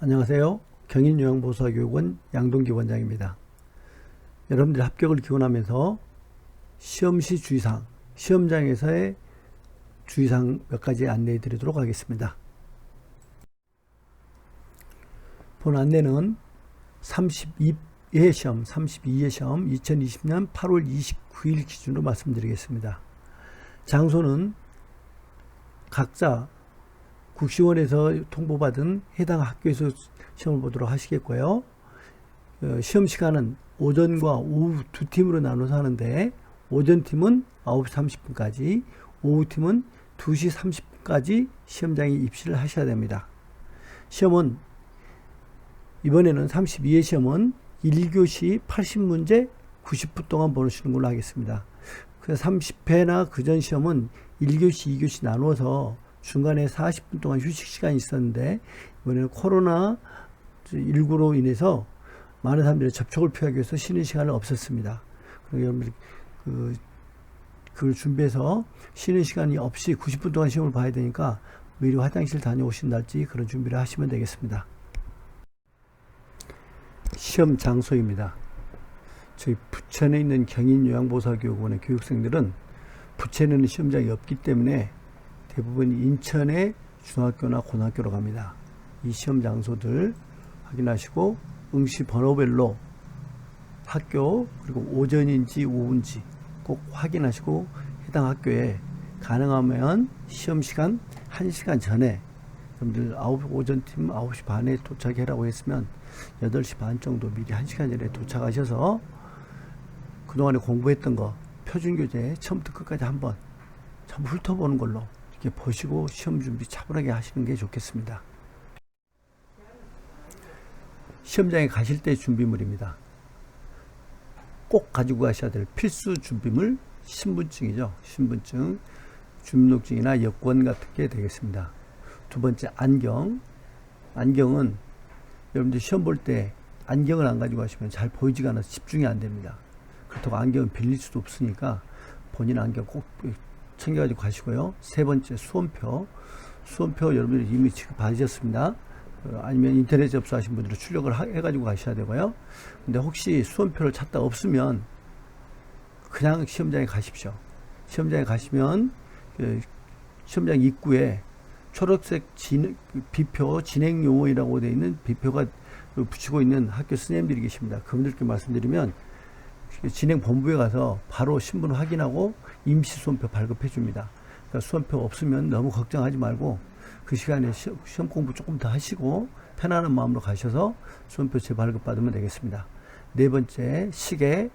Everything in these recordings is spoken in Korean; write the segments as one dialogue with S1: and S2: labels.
S1: 안녕하세요. 경인요양보호사교육원 양동기 원장입니다. 여러분들 합격을 기원하면서 시험시 주의사항, 시험장에서의 주의사항 몇 가지 안내해 드리도록 하겠습니다. 본 안내는 32회 시험, 32회 시험 2020년 8월 29일 기준으로 말씀드리겠습니다. 장소는 각자 국시원에서 통보받은 해당 학교에서 시험을 보도록 하시겠고요. 어, 시험 시간은 오전과 오후 두 팀으로 나눠서 하는데 오전 팀은 9시 30분까지, 오후 팀은 2시 30분까지 시험장에 입시를 하셔야 됩니다. 시험은 이번에는 32회 시험은 1교시 80문제 90분 동안 보시는 걸로 하겠습니다. 그래서 30회나 그전 시험은 1교시, 2교시 나누어서 중간에 40분 동안 휴식 시간이 있었는데 이번에는 코로나 19로 인해서 많은 사람들이 접촉을 피하기 위해서 쉬는 시간을 없었습니다. 그리고 여러분들 그 그걸 준비해서 쉬는 시간이 없이 90분 동안 시험을 봐야 되니까 미리 화장실 다녀오신달지 그런 준비를 하시면 되겠습니다. 시험 장소입니다. 저희 부천에 있는 경인요양보호사교육원의 교육생들은 부천에는 시험장이 없기 때문에 대부분 인천의 중학교나 고등학교로 갑니다. 이 시험 장소들 확인하시고 응시 번호별로 학교 그리고 오전인지 오후인지 꼭 확인하시고 해당 학교에 가능하면 시험 시간 1시간 전에 여러분들 9, 오전 팀 9시 반에 도착해라고 했으면 8시 반 정도 미리 1시간 전에 도착하셔서 그동안에 공부했던 거 표준교재 처음부터 끝까지 한번 전부 훑어보는 걸로 이렇게 보시고 시험 준비 차분하게 하시는 게 좋겠습니다. 시험장에 가실 때 준비물입니다. 꼭 가지고 가셔야 될 필수 준비물 신분증이죠. 신분증, 주민등록증이나 여권 같은 게 되겠습니다. 두 번째 안경. 안경은 여러분들 시험 볼 때 안경을 안 가지고 가시면 잘 보이지가 않아서 집중이 안 됩니다. 그렇다고 안경을 빌릴 수도 없으니까 본인 안경 꼭 챙겨가지고 가시고요. 세 번째 수험표. 수험표 여러분들이 이미 지금 받으셨습니다. 어, 아니면 인터넷 접수하신 분들은 출력을 하- 해가지고 가셔야 되고요. 근데 혹시 수험표를 찾다 없으면 그냥 시험장에 가십시오. 시험장에 가시면 그 시험장 입구에 초록색 진, 비표 진행 요원이라고 되어 있는 비표가 붙이고 있는 학교 선생님들이 계십니다. 그분들께 말씀드리면 진행 본부에 가서 바로 신분 확인하고 임시 수험표 발급해 줍니다. 그러니까 수험표 없으면 너무 걱정하지 말고 그 시간에 시- 시험 공부 조금 더 하시고 편안한 마음으로 가셔서 수험표 재발급 받으면 되겠습니다. 네 번째 시계,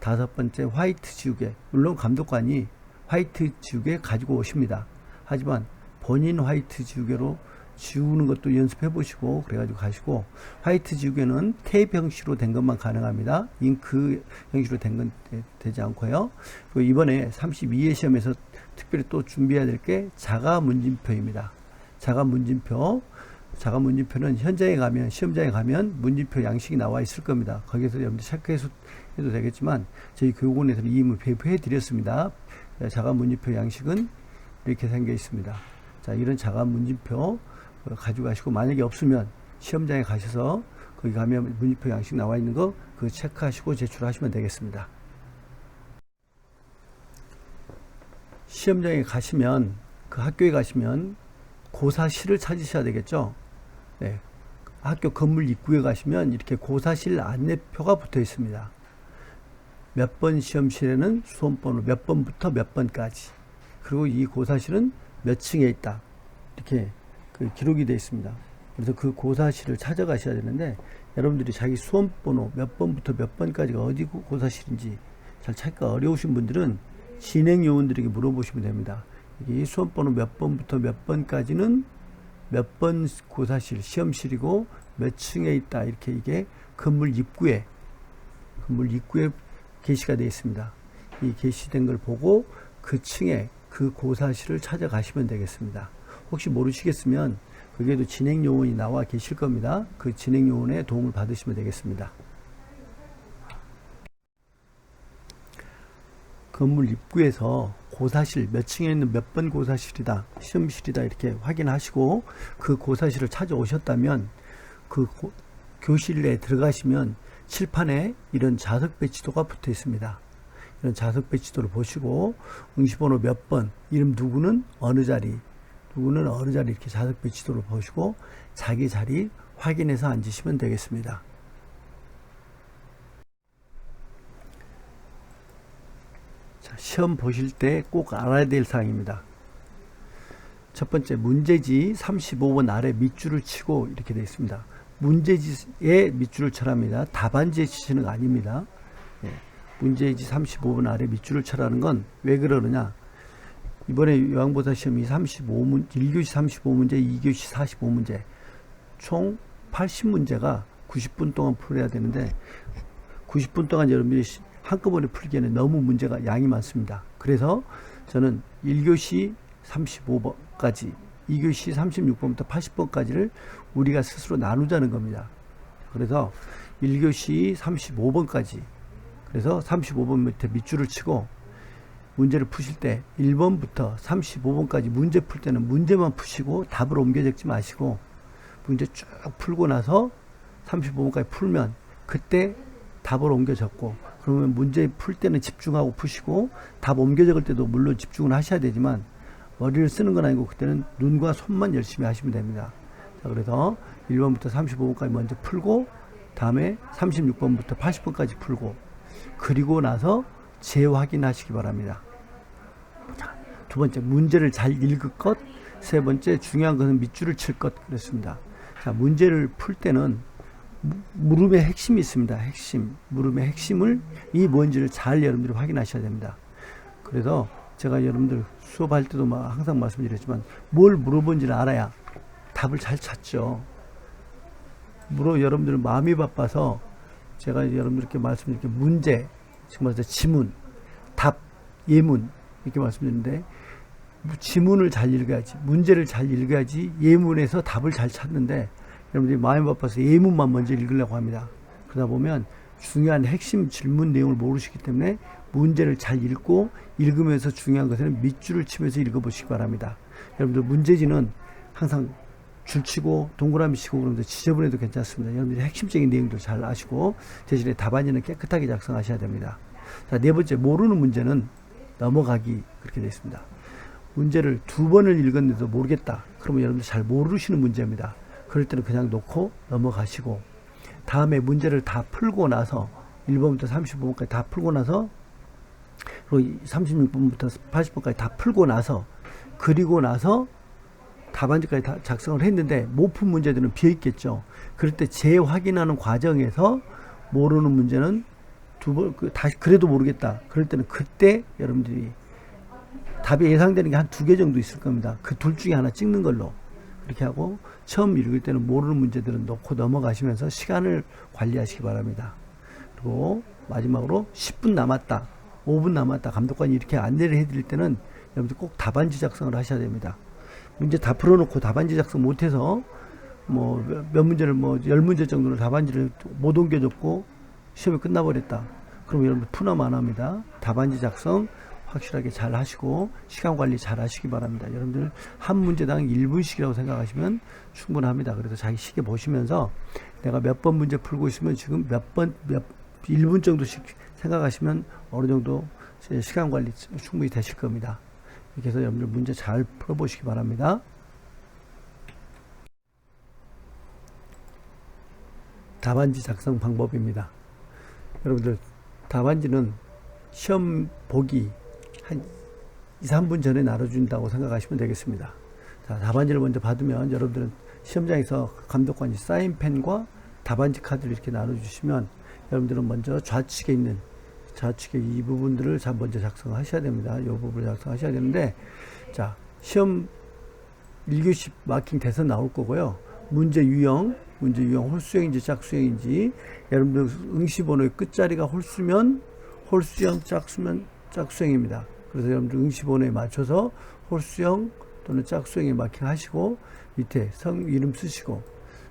S1: 다섯 번째 화이트 지우개. 물론 감독관이 화이트 지우개 가지고 오십니다. 하지만 본인 화이트 지우개로 지우는 것도 연습해 보시고 그래가지고 가시고 화이트 지우개는 테이프 형식으로 된 것만 가능합니다. 잉크 형식으로 된 건 되지 않고요. 그리고 이번에 32회 시험에서 특별히 또 준비해야 될 게 자가 문진표입니다. 자가 문진표. 자가 문진표는 현장에 가면 시험장에 가면 문진표 양식이 나와 있을 겁니다. 거기서 여러분들 체크해서 해도 되겠지만 저희 교육원에서는 이미 배포해 드렸습니다. 자가 문진표 양식은 이렇게 생겨 있습니다. 자, 이런 자가 문진표 어, 가지고 가시고 만약에 없으면 시험장에 가셔서 거기 가면 문진표 양식 나와 있는 거 그 체크하시고 제출하시면 되겠습니다. 시험장에 가시면 그 학교에 가시면 고사실을 찾으셔야 되겠죠. 네. 학교 건물 입구에 가시면 이렇게 고사실 안내표가 붙어 있습니다. 몇 번 시험실에는 수험번호 몇 번부터 몇 번까지 그리고 이 고사실은 몇 층에 있다 이렇게 그 기록이 되어 있습니다. 그래서 그 고사실을 찾아가셔야 되는데 여러분들이 자기 수험번호 몇 번부터 몇 번까지가 어디 고- 고사실인지 잘 찾기가 어려우신 분들은 진행 요원들에게 물어보시면 됩니다. 이 수험번호 몇 번부터 몇 번까지는 몇 번 고사실 시험실이고 몇 층에 있다 이렇게 이게 건물 입구에 건물 입구에 게시가 되어 있습니다. 이 게시된 걸 보고 그 층에 그 고사실을 찾아가시면 되겠습니다. 혹시 모르시겠으면 거기에도 진행 요원이 나와 계실 겁니다. 그 진행 요원의 도움을 받으시면 되겠습니다. 건물 입구에서 고사실 몇 층에 있는 몇 번 고사실이다 시험실이다 이렇게 확인하시고 그 고사실을 찾아오셨다면 그 고- 교실 내에 들어가시면 칠판에 이런 자석 배치도가 붙어 있습니다. 이런 자석 배치도를 보시고 응시번호 몇 번, 이름 누구는 어느 자리, 누구는 어느 자리 이렇게 자석 배치도를 보시고 자기 자리 확인해서 앉으시면 되겠습니다. 자, 시험 보실 때 꼭 알아야 될 사항입니다. 첫 번째 문제지 35번 아래 밑줄을 치고 이렇게 되어 있습니다. 문제지에 밑줄을 쳐랍니다. 답안지에 치시는 거 아닙니다. 예, 문제지 35번 아래 밑줄을 쳐라는 건 왜 그러느냐? 이번에 요양보사 시험이 35문 1교시 35문제, 2교시 45문제 총 80문제가 90분 동안 풀어야 되는데 90분 동안 여러분들이 시- 한꺼번에 풀기에는 너무 문제가 양이 많습니다. 그래서 저는 1교시 35번까지, 2교시 36번부터 80번까지를 우리가 스스로 나누자는 겁니다. 그래서 1교시 35번까지, 그래서 35번 밑에 밑줄을 치고 문제를 푸실 때 1번부터 35번까지 문제 풀 때는 문제만 푸시고 답을 옮겨 적지 마시고 문제 쭉 풀고 나서 35번까지 풀면 그때 답을 옮겨 적고 그러면 문제 풀 때는 집중하고 푸시고 답 옮겨 적을 때도 물론 집중을 하셔야 되지만 머리를 쓰는 건 아니고 그때는 눈과 손만 열심히 하시면 됩니다. 자, 그래서 1번부터 35번까지 먼저 풀고 다음에 36번부터 80번까지 풀고 그리고 나서 재확인하시기 바랍니다. 자, 두 번째 문제를 잘 읽을 것, 세 번째 중요한 것은 밑줄을 칠 것 그랬습니다. 자, 문제를 풀 때는 무- 물음의 핵심이 있습니다. 핵심. 물음의 핵심을 이 뭔지를 잘 여러분들이 확인하셔야 됩니다. 그래서 제가 여러분들 수업할 때도 막 항상 말씀드렸지만 뭘 물어본지를 알아야 답을 잘 찾죠. 물어 여러분들은 마음이 바빠서 제가 여러분들께 말씀드릴게 문제, 지금 말해서 지문, 답, 예문 이렇게 말씀드렸는데 지문을 잘 읽어야지 문제를 잘 읽어야지 예문에서 답을 잘 찾는데 여러분들이 마음이 바빠서 예문만 먼저 읽으려고 합니다. 그러다 보면 중요한 핵심 질문 내용을 모르시기 때문에 문제를 잘 읽고 읽으면서 중요한 것은 밑줄을 치면서 읽어보시기 바랍니다. 여러분들 문제지는 항상 줄치고 동그라미 치고 그러면서 지저분해도 괜찮습니다. 여러분들이 핵심적인 내용도 잘 아시고 대신에 답안지는 깨끗하게 작성하셔야 됩니다. 자, 네 번째 모르는 문제는 넘어가기 그렇게 되어 있습니다. 문제를 두 번을 읽었는데도 모르겠다. 그러면 여러분들 잘 모르시는 문제입니다. 그럴 때는 그냥 놓고 넘어가시고 다음에 문제를 다 풀고 나서 1번부터 35번까지 다 풀고 나서 그리고 36번부터 80번까지 다 풀고 나서 그리고 나서 답안지까지 다 작성을 했는데 못 푼 문제들은 비어 있겠죠. 그럴 때 재확인하는 과정에서 모르는 문제는 두 번, 그 다시 그래도 모르겠다. 그럴 때는 그때 여러분들이 답이 예상되는 게 한 두 개 정도 있을 겁니다. 그 둘 중에 하나 찍는 걸로 그렇게 하고 처음 읽을 때는 모르는 문제들은 놓고 넘어가시면서 시간을 관리하시기 바랍니다. 그리고 마지막으로 10분 남았다, 5분 남았다 감독관이 이렇게 안내를 해드릴 때는 여러분들 꼭 답안지 작성을 하셔야 됩니다. 문제 다 풀어놓고 답안지 작성 못해서 뭐 몇 문제를 뭐 열 문제 정도를 답안지를 못 옮겨줬고 시험이 끝나버렸다. 그럼 여러분들 푸남 안 합니다. 답안지 작성 확실하게 잘 하시고 시간 관리 잘 하시기 바랍니다. 여러분들 한 문제당 1분씩이라고 생각하시면 충분합니다. 그래서 자기 시계 보시면서 내가 몇 번 문제 풀고 있으면 지금 몇 번, 몇 1분 정도씩 생각하시면 어느 정도 시간 관리 충분히 되실 겁니다. 이렇게 해서 여러분들 문제 잘 풀어보시기 바랍니다. 답안지 작성 방법입니다. 여러분들 답안지는 시험 보기 한 2, 3분 전에 나눠준다고 생각하시면 되겠습니다. 자, 답안지를 먼저 받으면 여러분들은 시험장에서 감독관이 사인펜과 답안지 카드를 이렇게 나눠주시면 여러분들은 먼저 좌측에 있는 좌측에 이 부분들을 자 먼저 작성하셔야 됩니다. 이 부분을 작성하셔야 되는데 자 시험 1교시 마킹 돼서 나올 거고요. 문제 유형, 문제 유형 홀수형인지 짝수형인지 여러분들 응시 번호의 끝자리가 홀수면 홀수형, 짝수면 짝수형입니다. 그래서 여러분들 응시 번호에 맞춰서 홀수형 또는 짝수형에 마킹하시고 밑에 성 이름 쓰시고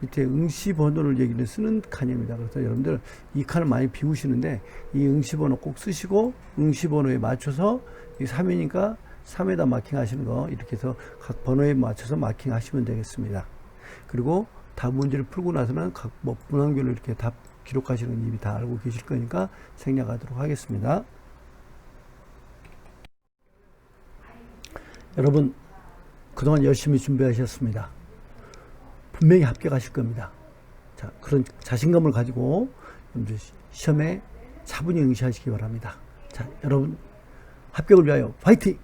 S1: 밑에 응시 번호를 여기는 쓰는 칸입니다. 그래서 여러분들 이 칸을 많이 비우시는데 이 응시 번호 꼭 쓰시고 응시 번호에 맞춰서 이 3이니까 3에다 마킹 하시는 거 이렇게 해서 각 번호에 맞춰서 마킹 하시면 되겠습니다. 그리고 다 문제를 풀고 나서는 각뭐 문항별로 이렇게 답 기록하시는 건 이미 다 알고 계실 거니까 생략하도록 하겠습니다. 여러분 그동안 열심히 준비하셨습니다. 분명히 합격하실 겁니다. 자, 그런 자신감을 가지고 시험에 차분히 응시하시기 바랍니다. 자, 여러분 합격을 위하여 파이팅!